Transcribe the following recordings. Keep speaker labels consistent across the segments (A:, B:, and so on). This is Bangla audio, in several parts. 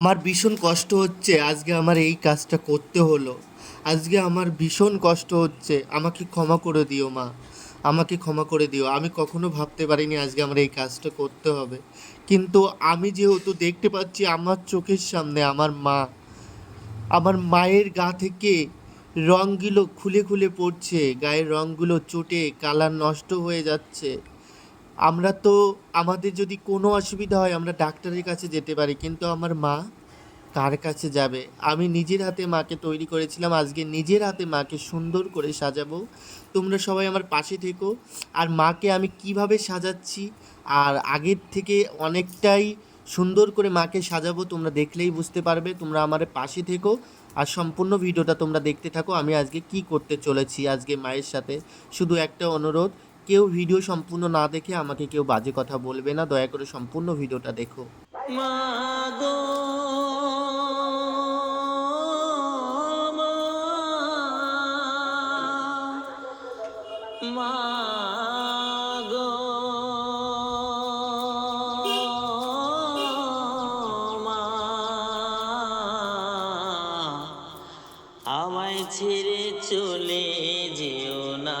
A: আমার ভীষণ কষ্ট হচ্ছে, আজকে আমার এই কাজটা করতে হলো। আজকে আমার ভীষণ কষ্ট হচ্ছে, আমাকে ক্ষমা করে দিও মা, আমাকে ক্ষমা করে দিও। আমি কখনো ভাবতে পারিনি আজকে আমার এই কাজটা করতে হবে। কিন্তু আমি যেহেতু দেখতে পাচ্ছি আমার চোখের সামনে আমার মা, আমার মায়ের গা থেকে রঙগুলো খুলে খুলে পড়ছে, গায়ের রঙগুলো চটে, কালার নষ্ট হয়ে যাচ্ছে। আমরা তো আমাদের যদি কোনো অসুবিধা হয়, আমরা ডাক্তারের কাছে যেতে পারি। কিন্তু আমার মা কার কাছে যাবে? আমি নিজের হাতে মাকে তৈরি করেছিলাম। আজকে নিজের হাতে মাকে সুন্দর করে সাজাবো। তোমরা সবাই আমার পাশে থেকো। আর মাকে আমি কীভাবে সাজাচ্ছি? আর আগের থেকে অনেকটাই সুন্দর করে মাকে সাজাবো, তোমরা দেখলেই বুঝতে পারবে। তোমরা আমার পাশে থেকো। আর সম্পূর্ণ ভিডিওটা তোমরা দেখতে থাকো। আমি আজকে কি করতে চলেছি আজকে মায়ের সাথে। শুধু একটা অনুরোধ কেউ ভিডিও সম্পূর্ণ না দেখে আমাকে কেউ বাজে কথা বলবে না, দয়া করে সম্পূর্ণ ভিডিওটা দেখো।
B: আমায় ছেড়ে চলে যেও না।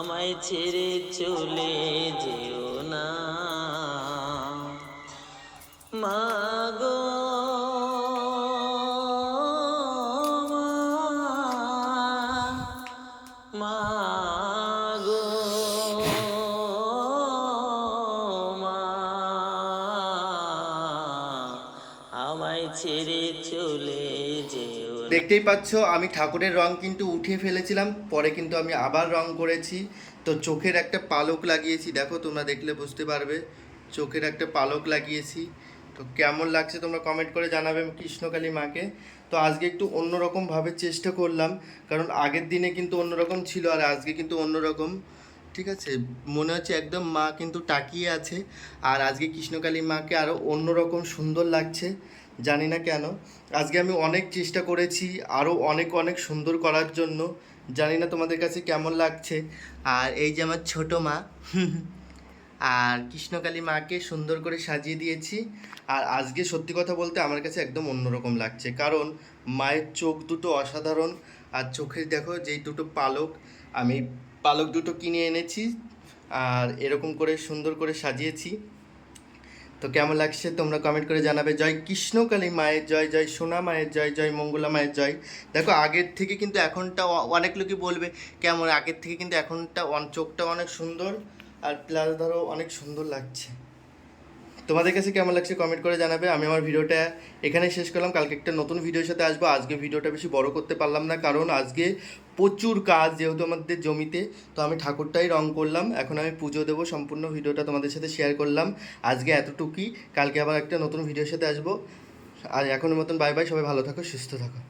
B: আমায় ছেড়ে চলে যেও না। মাগো ছেড়ে চলে
A: দেখতেই পাচ্ছ, আমি ঠাকুরের রং কিন্তু উঠিয়ে ফেলেছিলাম, পরে কিন্তু আমি আবার রং করেছি। তো চোখের একটা পালক লাগিয়েছি, দেখো তোমরা দেখলে বুঝতে পারবে, চোখের একটা পালক লাগিয়েছি। তো কেমন লাগছে তোমরা কমেন্ট করে জানাবে কৃষ্ণকালী মাকে। তো আজকে একটু অন্যরকমভাবে চেষ্টা করলাম, কারণ আগের দিনে কিন্তু অন্যরকম ছিল আর আজকে কিন্তু অন্যরকম। ঠিক আছে, মনে হচ্ছে একদম মা কিন্তু তাকিয়ে আছে, আর আজকে কৃষ্ণকালী মাকে আরও অন্যরকম সুন্দর লাগছে। জানি না কেন। আজকে আমি অনেক চেষ্টা করেছি, আরও অনেক অনেক সুন্দর করার জন্য। জানি না তোমাদের কাছে কেমন লাগছে। আর এই যে আমার ছোটো মা, আর কৃষ্ণকালী মাকে সুন্দর করে সাজিয়ে দিয়েছি। আর আজকে সত্যি কথা বলতে আমার কাছে একদম অন্যরকম লাগছে। কারণ মায়ের চোখ দুটো অসাধারণ, আর চোখের দেখো যেই দুটো পালক, আমি পালক দুটো কিনে এনেছি, আর এরকম করে সুন্দর করে সাজিয়েছি। তো কেমন লাগছে? তোমরা কমেন্ট করে জানাবে। জয় কৃষ্ণকালী মায়ের জয় জয় সোনা মায়ের জয় জয় মঙ্গলা মায়ের জয়। দেখো, আগের থেকে কিন্তু এখনটা অনেক লোকই বলবে কেমন, আগের থেকে কিন্তু এখনটা চোখটা অনেক সুন্দর আর প্লাস ধরো অনেক সুন্দর লাগছে। তোমাদের কাছে কেমন লাগছে কমেন্ট করে জানাবে, আমি আমার ভিডিওটা এখানে শেষ করলাম, কালকে একটা নতুন ভিডিওর সাথে আসব, আজকে ভিডিওটা বেশি বড় করতে পারলাম না, কারণ আজকে প্রচুর কাজ যেহেতু আমাদের জমিতে, তো আমি ঠাকুরটাই রং করলাম, এখন আমি পুজো দেবো, সম্পূর্ণ ভিডিওটা তোমাদের সাথে শেয়ার করলাম, আজকে এতটুকুই, কালকে আবার একটা নতুন ভিডিওর সাথে আসব, আর এখনের মতন বাই বাই সবাই ভালো থাকো, সুস্থ থাকো।